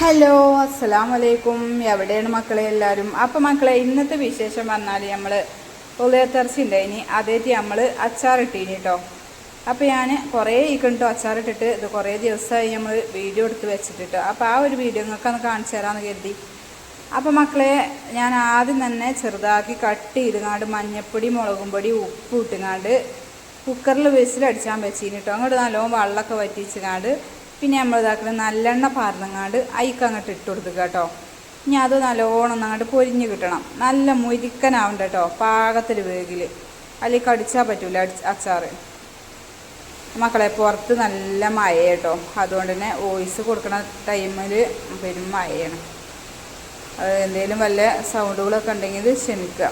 Hello അസ്സലാം വലൈക്കും എവിടെയാണ് മക്കളെ എല്ലാവരും? അപ്പം മക്കളെ ഇന്നത്തെ വിശേഷം പറഞ്ഞാൽ നമ്മൾ ഉദയത്തർച്ചി ഇനി അതേറ്റ് നമ്മൾ അച്ചാറിട്ടീനി കേട്ടോ അപ്പോൾ ഞാൻ കുറേ ഇക്കണ്ടോ അച്ചാറിട്ടിട്ട്. ഇത് കുറേ ദിവസമായി നമ്മൾ വീഡിയോ എടുത്ത് വെച്ചിട്ടിട്ടോ അപ്പോൾ ആ ഒരു വീഡിയോ നിങ്ങൾക്കൊന്ന് കാണിച്ചു തരാമെന്ന് കരുതി. അപ്പോൾ മക്കളെ ഞാൻ ആദ്യം തന്നെ ചെറുതാക്കി കട്ട് ചെയ്തുങ്ങാണ്ട് മഞ്ഞപ്പൊടി മുളകും പൊടി ഉപ്പ് ഇട്ടുങ്ങാണ്ട് കുക്കറിൽ വിസിലടിച്ചാൻ വെച്ചിന് കേട്ടോ അങ്ങോട്ട് നല്ലോണം വെള്ളമൊക്കെ വറ്റിച്ചുങ്ങാണ്ട് പിന്നെ നമ്മൾ ഇതാക്കുന്നത് നല്ലെണ്ണ പാർന്നങ്ങാണ്ട് അയിക്ക് അങ്ങോട്ട് ഇട്ട് കൊടുക്കുക കേട്ടോ. ഇനി അത് നല്ലോണം അങ്ങോട്ട് പൊരിഞ്ഞ് കിട്ടണം. നല്ല മുരിക്കനാവണ്ട കേട്ടോ പാകത്തിൽ വേഗിൽ അല്ലെങ്കിൽ കടിച്ചാൽ പറ്റൂല അച്ചാർ മക്കളെ പുറത്ത് നല്ല മഴ കേട്ടോ. അതുകൊണ്ട് തന്നെ വോയിസ് കൊടുക്കുന്ന ടൈമിൽ പെരും മഴയാണ്. അത് എന്തെങ്കിലും വല്ല സൗണ്ടുകളൊക്കെ ഉണ്ടെങ്കിൽ ക്ഷമിക്കുക.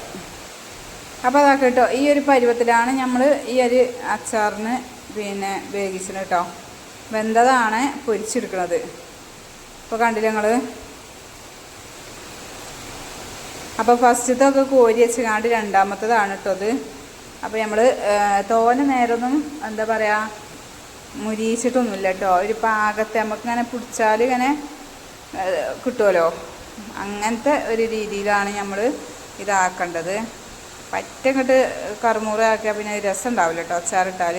അപ്പോൾ അതാ കേട്ടോ ഈ ഒരു പരുവത്തിലാണ് നമ്മൾ ഈ ഒരു അച്ചാറിന് പിന്നെ വേവിച്ചത് കേട്ടോ. വെന്തതാണ് പൊരിച്ചെടുക്കുന്നത് ഇപ്പോൾ കണ്ടില്ല ഞങ്ങൾ അപ്പോൾ ഫസ്റ്റത്തൊക്കെ കോരി വെച്ച് കാണ്ട് രണ്ടാമത്തതാണ് കേട്ടോ അത് അപ്പോൾ നമ്മൾ തോന നേരമൊന്നും എന്താ പറയുക മുരിയിച്ചിട്ടൊന്നുമില്ല കേട്ടോ ഒരു പാകത്തെ നമുക്ക് ഇങ്ങനെ പിടിച്ചാൽ ഇങ്ങനെ കിട്ടുമല്ലോ അങ്ങനത്തെ ഒരു രീതിയിലാണ് നമ്മൾ ഇതാക്കേണ്ടത്. പറ്റങ്ങട്ട് കറുമുറ ആക്കിയാൽ പിന്നെ രസം ഉണ്ടാവില്ല കേട്ടോ അച്ചാറിട്ടാൽ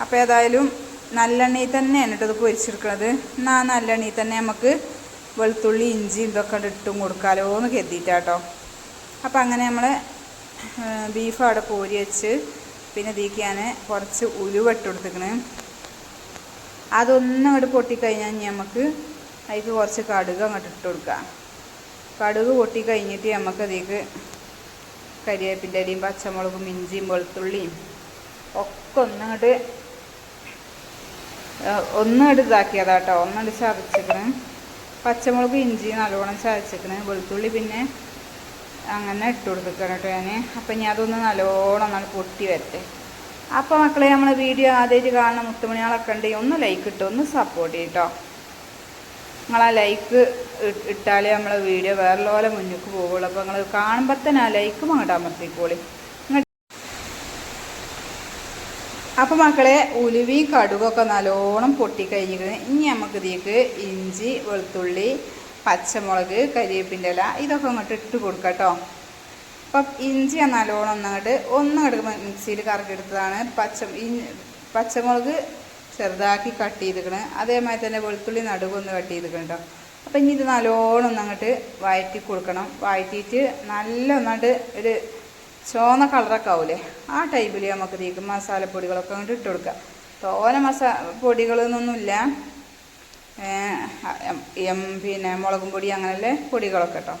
അപ്പോൾ ഏതായാലും നല്ലെണ്ണയിൽ തന്നെയാണ് കേട്ടോ ഇത് പൊരിച്ചെടുക്കുന്നത് എന്നാൽ നല്ലെണ്ണയിൽ തന്നെ നമുക്ക് വെളുത്തുള്ളി ഇഞ്ചി ഇതൊക്കെ ഇട്ടും കൊടുക്കാലോ എന്ന് കരുതിയിട്ടാട്ടോ അപ്പോൾ അങ്ങനെ നമ്മൾ ബീഫ് അവിടെ കോരി വെച്ച് പിന്നെ ഇതിലേക്ക് ഞാൻ കുറച്ച് ഉലുവ ഇട്ട് കൊടുത്തിക്കണ്. അതൊന്നും അങ്ങോട്ട് പൊട്ടിക്കഴിഞ്ഞാൽ നമുക്ക് അതിക്ക് കുറച്ച് കടുക് അങ്ങോട്ട് ഇട്ട് കൊടുക്കാം. കടുക് പൊട്ടിക്കഴിഞ്ഞിട്ട് നമുക്ക് അതിലേക്ക് കരിവേപ്പിന്റെ അരിയും പച്ചമുളകും ഇഞ്ചിയും വെളുത്തുള്ളിയും ഒക്കെ ഒന്നങ്ങോട്ട് ഒന്നങ്ങോട്ട് ഇതാക്കിയതാ കേട്ടോ ഒന്നങ്ങോട്ട് ചതച്ചിക്കണ്. പച്ചമുളക് ഇഞ്ചി നല്ലോണം ചതച്ചിക്കണ്. വെളുത്തുള്ളി പിന്നെ അങ്ങനെ ഇട്ട് കൊടുത്തിക്കണം കേട്ടോ ഞാൻ അപ്പം ഞാൻ അതൊന്ന് നല്ലോണം ഒന്ന് പൊട്ടി വരട്ടെ. അപ്പോൾ മക്കളെ നമ്മൾ വീഡിയോ ആദ്യമായിട്ട് കാണുന്ന മുത്തുമണികളൊക്കെ ഉണ്ടെങ്കിൽ ഒന്ന് ലൈക്ക് ഇട്ട് ഒന്ന് സപ്പോർട്ട് ചെയ്യട്ടോ. നിങ്ങൾ ആ ലൈക്ക് ഇട്ടാലേ നമ്മളെ വീഡിയോ വേറെ പോലെ മുന്നിലേക്ക് പോകുള്ളൂ അപ്പോൾ നിങ്ങൾ കാണുമ്പോൾ തന്നെ ആ ലൈക്ക് അങ്ങോട്ട് അമർത്തിക്കോളി. അപ്പോൾ മക്കളെ ഉലുവി കടുകൊക്കെ നല്ലോണം പൊട്ടിക്കഴിഞ്ഞിരിക്കുന്നത് ഇനി നമുക്ക് ഇതിലേക്ക് ഇഞ്ചി വെളുത്തുള്ളി പച്ചമുളക് കരിവേപ്പിന്റെ ഇല ഇതൊക്കെ അങ്ങോട്ട് ഇട്ട് കൊടുക്കാം കേട്ടോ. അപ്പം ഇഞ്ചി നല്ലോണം ഒന്നങ്ങോട്ട് ഒന്നങ്ങോട്ട് മിക്സിയിൽ കറക്കിയെടുത്തതാണ്. പച്ച പച്ചമുളക് ചെറുതാക്കി കട്ട് ചെയ്തിരിക്കണ്. അതേമാതിരി തന്നെ വെളുത്തുള്ളി നടുവൊന്ന് കട്ട് ചെയ്തിരിക്കണം കേട്ടോ. അപ്പം ഇനി ഇത് നല്ലോണം ഒന്നങ്ങോട്ട് വഴറ്റി കൊടുക്കണം. വഴറ്റിയിട്ട് നല്ല ഒന്നാണ്ട് ഒരു ചുവന്ന കളറൊക്കെ ആവൂലേ? ആ ടൈപ്പിൽ നമുക്ക് ഇതിലേക്ക് മസാലപ്പൊടികളൊക്കെ അങ്ങോട്ട് ഇട്ട് കൊടുക്കുക തോന മസാ എം പിന്നെ മുളകും പൊടി അങ്ങനെയുള്ള പൊടികളൊക്കെ കേട്ടോ.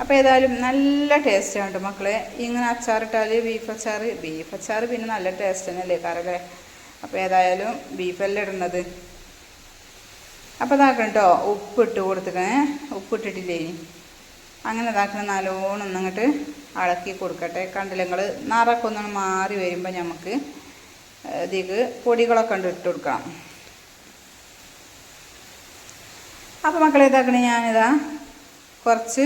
അപ്പോൾ ഏതായാലും നല്ല ടേസ്റ്റാണ് കേട്ടോ മക്കളെ. ഇങ്ങനെ അച്ചാറിട്ടാൽ ബീഫ് അച്ചാർ ബീഫ് അച്ചാർ പിന്നെ നല്ല ടേസ്റ്റ് തന്നെയല്ലേ കാറല്ലേ അപ്പോൾ ഏതായാലും ബീഫല്ലേ ഇടുന്നത്. അപ്പോൾ ഇതാക്കണം കേട്ടോ. ഉപ്പിട്ട് ഇട്ട് ഉപ്പിട്ടിട്ടില്ലേ അങ്ങനെ ഇതാക്കണം നല്ലോണം ഒന്നങ്ങോട്ട് ഇളക്കി കൊടുക്കട്ടെ. കണ്ടില്ല നിറക്കെ ഒന്ന് മാറി വരുമ്പോൾ നമുക്ക് ഇതിക്ക് പൊടികളൊക്കെ ഉണ്ട് ഇട്ട് കൊടുക്കണം. അപ്പോൾ മക്കളെ ഇതാക്കണേ ഞാനിതാ കുറച്ച്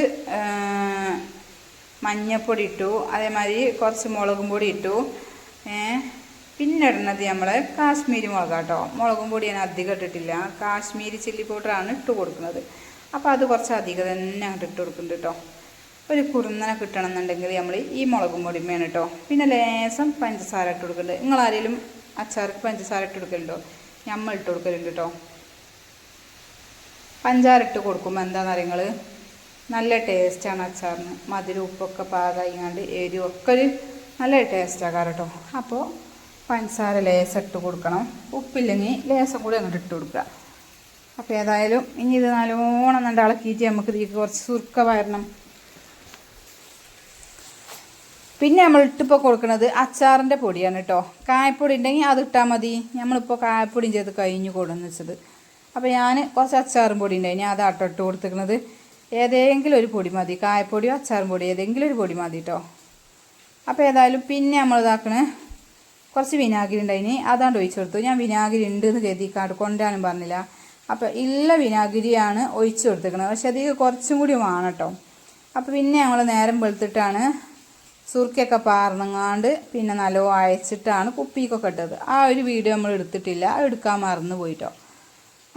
മഞ്ഞപ്പൊടി ഇട്ടു. അതേമാതിരി കുറച്ച് മുളകും പൊടി ഇട്ടു. പിന്നെ ഇടുന്നത് നമ്മൾ കാശ്മീരി മുളക് കേട്ടോ മുളകും പൊടി ഞാൻ അധികം ഇട്ടിട്ടില്ല. കാശ്മീരി ചില്ലി പൗഡറാണ് ഇട്ട് കൊടുക്കുന്നത്. അപ്പോൾ അത് കുറച്ച് അധികം തന്നെ അങ്ങോട്ട് ഇട്ട് കൊടുക്കുന്നുണ്ട് കേട്ടോ ഒരു കുറുന്നനെ കിട്ടണം എന്നുണ്ടെങ്കിൽ നമ്മൾ ഈ മുളകും വേണം കേട്ടോ. പിന്നെ ലേസം പഞ്ചസാര ഇട്ട് കൊടുക്കുന്നുണ്ട് നിങ്ങൾ ആരെങ്കിലും അച്ചാർക്ക് പഞ്ചസാര ഇട്ട് കൊടുക്കലുണ്ടോ? നമ്മൾ ഇട്ട് കൊടുക്കലുണ്ട് കേട്ടോ. പഞ്ചാര ഇട്ട് കൊടുക്കുമ്പോൾ എന്താണെന്ന് അറിയങ്ങൾ നല്ല ടേസ്റ്റാണ് അച്ചാറിന്. മധുരം ഉപ്പൊക്കെ പാകായിങ്ങാണ്ട് എരിവൊക്കെ ഒരു നല്ല ടേസ്റ്റാകാറ് കേട്ടോ. അപ്പോൾ പഞ്ചസാര ലേസം ഇട്ട് കൊടുക്കണം. ഉപ്പില്ലെങ്കിൽ ലേസം കൂടി അങ്ങോട്ട് ഇട്ട് കൊടുക്കുക. അപ്പോൾ ഏതായാലും ഇനി ഇത് നല്ലോണം നല്ല ഇളക്കിയിട്ട് നമുക്ക് ഇതിലേക്ക് കുറച്ച് സുർക്ക വരണം പിന്നെ നമ്മൾ ഇട്ടിപ്പോൾ കൊടുക്കുന്നത് അച്ചാറിന്റെ പൊടിയാണ് കേട്ടോ കായപ്പൊടി ഉണ്ടെങ്കിൽ അത് ഇട്ടാൽ മതി. നമ്മളിപ്പോൾ കായപ്പൊടിയും ചെയ്ത് കഴിഞ്ഞു കൊടുന്ന് വെച്ചത്. അപ്പോൾ ഞാൻ കുറച്ച് അച്ചാറും പൊടി ഉണ്ടായി ഞാൻ അത് ഇട്ട് കൊടുത്തിരിക്കുന്നത് ഏതെങ്കിലും ഒരു പൊടി മതി. കായപ്പൊടിയോ അച്ചാറും പൊടിയോ ഏതെങ്കിലും ഒരു പൊടി മതി കേട്ടോ അപ്പോൾ ഏതായാലും പിന്നെ നമ്മൾ ഇതാക്കണേ കുറച്ച് വിനാഗിരി ഉണ്ടായിനി അതാണ്ട് ഒഴിച്ചു കൊടുത്തു. ഞാൻ വിനാഗിരി ഉണ്ട് എന്ന് കരുതിക്കാണ്ട് കൊണ്ടുവരാനും പറഞ്ഞില്ല. അപ്പോൾ ഇല്ല വിനാഗിരിയാണ് ഒഴിച്ചു കൊടുത്തിരിക്കുന്നത് പക്ഷെ അതിൽ കുറച്ചും കൂടി വേണം കേട്ടോ അപ്പോൾ പിന്നെ ഞങ്ങൾ നേരം വെളുത്തിട്ടാണ് സുർക്കയൊക്കെ പാർന്നങ്ങാണ്ട് പിന്നെ നല്ലോ അയച്ചിട്ടാണ് കുപ്പിക്കൊക്കെ ഇട്ടത്. ആ ഒരു വീഡിയോ നമ്മൾ എടുത്തിട്ടില്ല. അത് എടുക്കാൻ മറന്നു പോയിട്ടോ.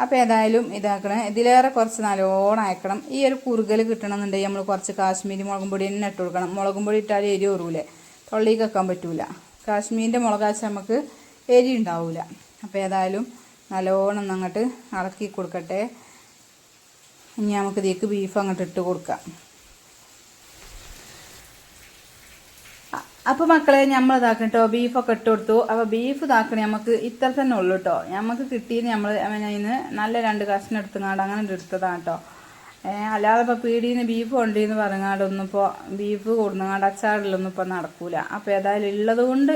അപ്പോൾ ഏതായാലും ഇതാക്കണം. ഇതിലേറെ കുറച്ച് നല്ലോണം അയക്കണം. ഈ ഒരു കുറുകൽ കിട്ടണമെന്നുണ്ടെങ്കിൽ നമ്മൾ കുറച്ച് കാശ്മീരി മുളകും പൊടി തന്നെ ഇട്ട് കൊടുക്കണം. മുളകും പൊടി ഇട്ടാൽ എരി ഉറൂലേ തൊള്ളിക്ക് വെക്കാൻ പറ്റൂല. കാശ്മീരിന്റെ മുളകാച്ച നമുക്ക് എരി ഉണ്ടാവില്ല അപ്പോൾ ഏതായാലും നല്ലോണം അങ്ങോട്ട് ഇളക്കി കൊടുക്കട്ടെ. ഇനി നമുക്ക് ഇതിലേക്ക് ബീഫ് അങ്ങോട്ട് ഇട്ട് കൊടുക്കാം. അപ്പോൾ മക്കളെ നമ്മൾ ഇതാക്കണം കേട്ടോ ബീഫൊക്കെ ഇട്ട് കൊടുത്തു അപ്പോൾ ബീഫ് ഇതാക്കണേ നമുക്ക് ഇത്ര തന്നെ ഉള്ളു കേട്ടോ നമുക്ക് കിട്ടിയത് നമ്മൾ അതിന് നല്ല രണ്ട് കഷ്ണം എടുത്തുങ്ങാണ്ട് അങ്ങനെ എടുത്തതാണ് കേട്ടോ അല്ലാതെ ഇപ്പോൾ പീടിയിൽ നിന്ന് ബീഫ് കൊണ്ടിന്ന് പറഞ്ഞാണ്ടൊന്നും ഇപ്പോൾ ബീഫ് കൊടുങ്ങാണ്ട് അച്ചാറിലൊന്നും ഇപ്പോൾ നടക്കൂല. അപ്പോൾ ഏതായാലും ഉള്ളത് കൊണ്ട്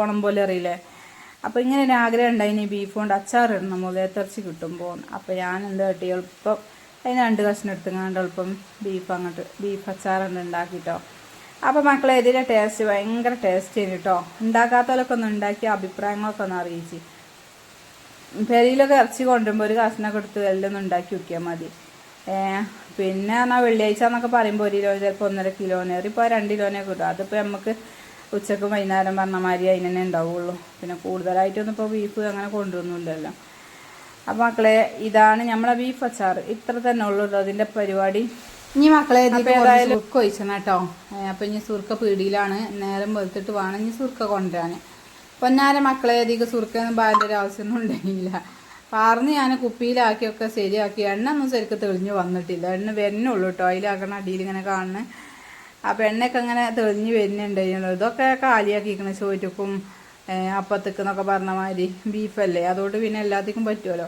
ഓണം പോലെ അറിയില്ലേ? അപ്പോൾ ഇങ്ങനെ ഒരു ആഗ്രഹം ഉണ്ടായിനി ബീഫ് കൊണ്ട് അച്ചാറിടണം മുതലത്തിറച്ചി കിട്ടുമ്പോൾ അപ്പോൾ ഞാൻ എന്താ കിട്ടി എളുപ്പം അതിന് രണ്ട് കഷ്ണം എടുത്തുങ്ങാണ്ട് എളുപ്പം ബീഫ് അങ്ങോട്ട് ബീഫ് അച്ചാറുണ്ട് ഉണ്ടാക്കിട്ടോ. അപ്പോൾ മക്കളെ ഇതിന്റെ ടേസ്റ്റ് ഭയങ്കര ടേസ്റ്റ് ചെയ്യുന്നു കേട്ടോ ഉണ്ടാക്കാത്തവരൊക്കെ ഒന്ന് ഉണ്ടാക്കിയ അഭിപ്രായങ്ങളൊക്കെ ഒന്ന് അറിയിച്ച്. പെരിയിലൊക്കെ ഇറച്ചി കൊണ്ടുവരുമ്പോൾ ഒരു കഷ്ണമൊക്കെ എടുത്ത് എല്ലാം ഉണ്ടാക്കി വെക്കിയാൽ മതി. പിന്നെ എന്നാൽ വെള്ളിയാഴ്ച എന്നൊക്കെ പറയുമ്പോൾ ഒരു കിലോ ചിലപ്പോൾ ഒന്നര കിലോന് ഇപ്പോൾ രണ്ട് കിലോനെ കിട്ടും. അതിപ്പോൾ നമുക്ക് ഉച്ചക്കും വൈകുന്നേരം പറഞ്ഞ മാതിരി അതിന് ഉണ്ടാവുള്ളൂ. പിന്നെ കൂടുതലായിട്ടൊന്നും ഇപ്പോൾ ബീഫ് അങ്ങനെ കൊണ്ടുവന്നില്ലല്ലോ അപ്പോൾ മക്കളെ ഇതാണ് നമ്മളെ ബീഫ് അച്ചാർ ഇത്ര തന്നെ ഉള്ളൂ അതിന്റെ പരിപാടി. ഇനി മക്കളെ സുർക്ക ഒഴിച്ചണം കേട്ടോ. അപ്പം ഇനി സുർക്ക പീടിയിലാണ്. നേരം വെറുത്തിട്ട് വേണം ഇനി സുർക്ക കൊണ്ടുവരാൻ പൊന്നാര മക്കളെ അധികം സുർക്ക ഒന്നും പാലിന്റെ ഒരു ആവശ്യമൊന്നും ഉണ്ടായില്ല. പാർന്ന് ഞാൻ കുപ്പിയിലാക്കിയൊക്കെ ശരിയാക്കി. എണ്ണ ഒന്നും ശരിക്കും തെളിഞ്ഞു വന്നിട്ടില്ല. എണ്ണ വരുന്നുള്ളൂ കേട്ടോ. അതിലാക്കണ അടിയിൽ ഇങ്ങനെ കാണുന്നത് അപ്പൊ എണ്ണയൊക്കെ അങ്ങനെ തെളിഞ്ഞ് വരുന്നുണ്ടായിരുന്നു ഇതൊക്കെ കാലിയാക്കിക്കണ ചോറ്റക്കും അപ്പത്തേക്ക് എന്നൊക്കെ പറഞ്ഞ മാതിരി ബീഫല്ലേ അതുകൊണ്ട് പിന്നെ എല്ലാത്തിക്കും പറ്റുമല്ലോ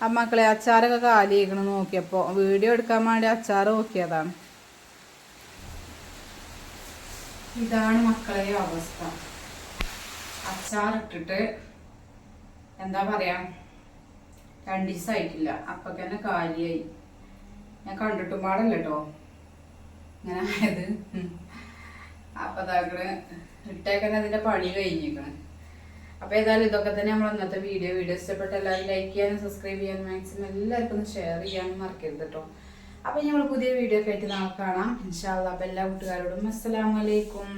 അപ്പം മക്കളെ അച്ചാറൊക്കെ കാലിയാക്കണം നോക്കിയപ്പോൾ വീഡിയോ എടുക്കാൻ വേണ്ടി അച്ചാർ നോക്കിയതാണ്. ഇതാണ് മക്കളെ അവസ്ഥ. അച്ചാറിട്ടിട്ട് എന്താ പറയാ? രണ്ട് ദിവസമായിട്ടില്ല അപ്പൊ തന്നെ കാലിയായി. ഞാൻ കണ്ടിട്ടും പാടല്ല കേട്ടോ ഇങ്ങനെ ആയത്. അപ്പൊ അതാക്കണ് ഇട്ടേക്കന്നെ അതിന്റെ പണി കഴിഞ്ഞേക്കണ് അപ്പൊ ഏതായാലും ഇതൊക്കെ തന്നെ നമ്മൾ അന്നത്തെ വീഡിയോ വീഡിയോ ഇഷ്ടപ്പെട്ട എല്ലാവരും ലൈക്ക് ചെയ്യാനും സബ്സ്ക്രൈബ് ചെയ്യാനും മാക്സിമം എല്ലാവർക്കും ഷെയർ ചെയ്യാനും മറക്കരുത് കേട്ടോ അപ്പൊ ഞങ്ങൾ പുതിയ വീഡിയോ ഒക്കെ ആയിട്ട് നാളെ കാണാം. ഇൻഷാല്ല അപ്പൊ എല്ലാ കൂട്ടുകാരോടും അസ്സലാമലൈക്കും